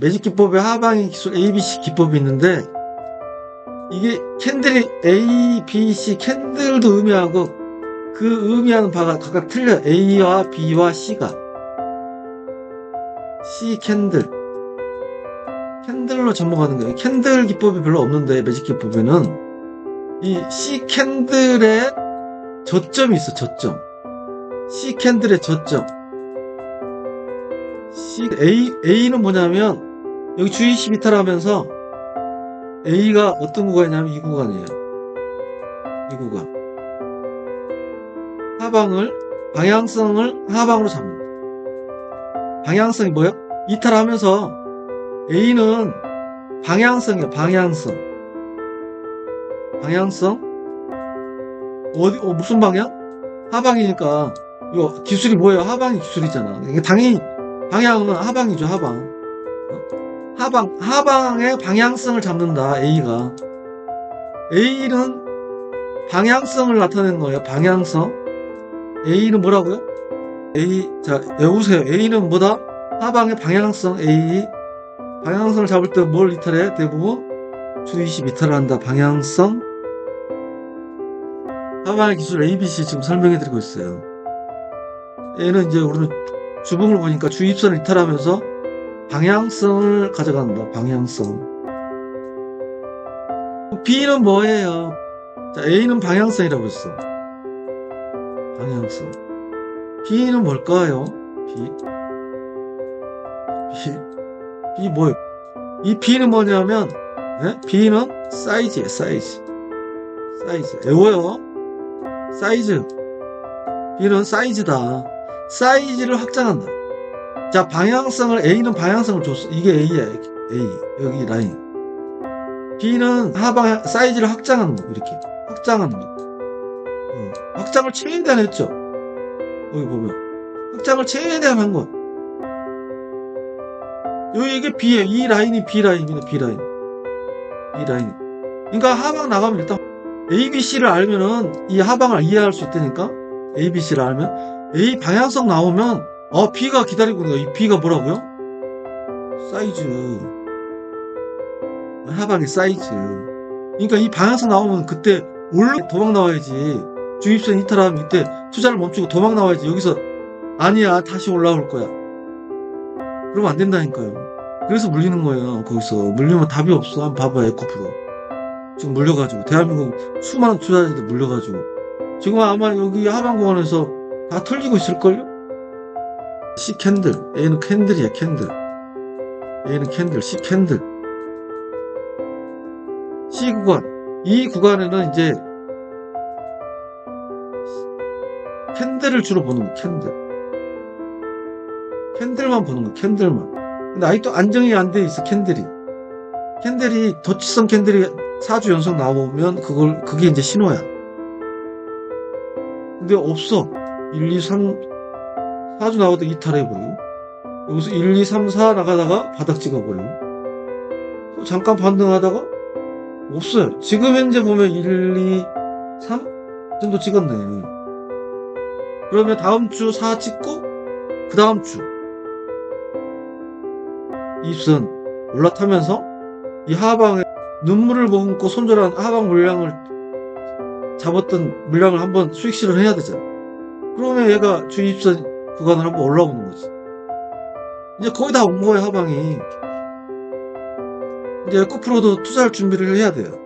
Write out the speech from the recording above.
매직 기법의 하방의 기술 ABC 기법이 있는데 이게 캔들이 A, B, C 캔들도 의미하고 그 의미하는 바가 각각 틀려요. A와 B와 C가 C 캔들 캔들로 접목하는 거예요. 캔들 기법이 별로 없는데 매직 기법에는 이 C 캔들의 저점이 있어. 저점 C 캔들의 저점 C A A는 뭐냐면 여기 주 22타를 하면서 A가 어떤 구간이냐면 이 구간이에요. 이 구간. 하방을 방향성을 하방으로 잡는다. 방향성이 뭐예요? 이탈을 하면서 A는 방향성이에요. 방향성. 방향성? 어디 어, 무슨 방향? 하방이니까 이거 기술이 뭐예요? 하방이 기술이잖아. 당연히 방향은 하방이죠. 하방. 어? 하방 하방의 방향성을 잡는다. A가 A는 방향성을 나타내는 거예요. 방향성. A는 뭐라고요? A 자 외우세요. A는 뭐다? 하방의 방향성 A 방향성을 잡을 때 뭘 이탈해? 대부분 주 22타를 한다. 방향성 하방의 기술 ABC 지금 설명해 드리고 있어요. A는 이제 우리는 주봉을 보니까 주입선을 이탈하면서 방향성을 가져간다. 방향성. B는 뭐예요? 자, A는 방향성이라고 했어. 방향성. B는 뭘까요? B. B. B 뭐예요? 이 B는 뭐냐면, 예? B는 사이즈예요, 사이즈. 사이즈. 외워요. 사이즈. B는 사이즈다. 사이즈를 확장한다. 자, 방향성을, A는 방향성을 줬어. 이게 A야, A. 여기 라인. B는 하방, 사이즈를 확장하는 거, 이렇게. 확장하는 거. 어, 확장을 최대한 했죠. 여기 보면. 확장을 최대한 한 거. 여기 이게 B에 이 라인이 B 라인입니다. B 라인. 이 라인. 그러니까 하방 나가면 일단 ABC를 알면은 이 하방을 이해할 수 있다니까. ABC를 알면 A 방향성 나오면 어 B가 기다리고 있는 거야. 이 B가 뭐라고요? 사이즈. 하방의 사이즈. 그러니까 이 방향성 나오면 그때 올라 도망 나와야지. 주입선 이탈하면 이때 투자를 멈추고 도망 나와야지. 여기서 아니야 다시 올라올 거야. 그러면 안 된다니까요. 그래서 물리는 거예요. 거기서 물리면 답이 없어. 한번 봐봐 에코프로. 지금 물려가지고 대한민국 수많은 투자자들 물려가지고 지금 아마 여기 하방공원에서 다 털리고 있을걸요? C 캔들 A는 캔들이야 캔들 A는 캔들 C 캔들 C 구간. 이 구간에는 이제 캔들을 주로 보는 거 캔들 캔들만 보는 거 캔들만. 근데 아직도 안정이 안 돼 있어 캔들이. 캔들이 도치성 캔들이 4주 연속 나오면 그걸 그게 이제 신호야. 근데 없어. 1, 2, 3 4주 나오다 이탈해버려 여기서 1, 2, 3, 4 나가다가 바닥 찍어버려 또 잠깐 반등하다가 없어요. 지금 현재 보면 1, 2, 3 정도 찍었네. 그러면 다음 주 4 찍고 그 다음 주 입선 올라타면서 이 하방에 눈물을 머금고 손절한 하방 물량을 잡았던 물량을 한번 수익 실현을 해야 되잖아. 그러면 얘가 주입선 구간을 한번 올라오는 거지. 이제 거의 다 온 거예요, 하방이. 이제 에코프로도 투자할 준비를 해야 돼요.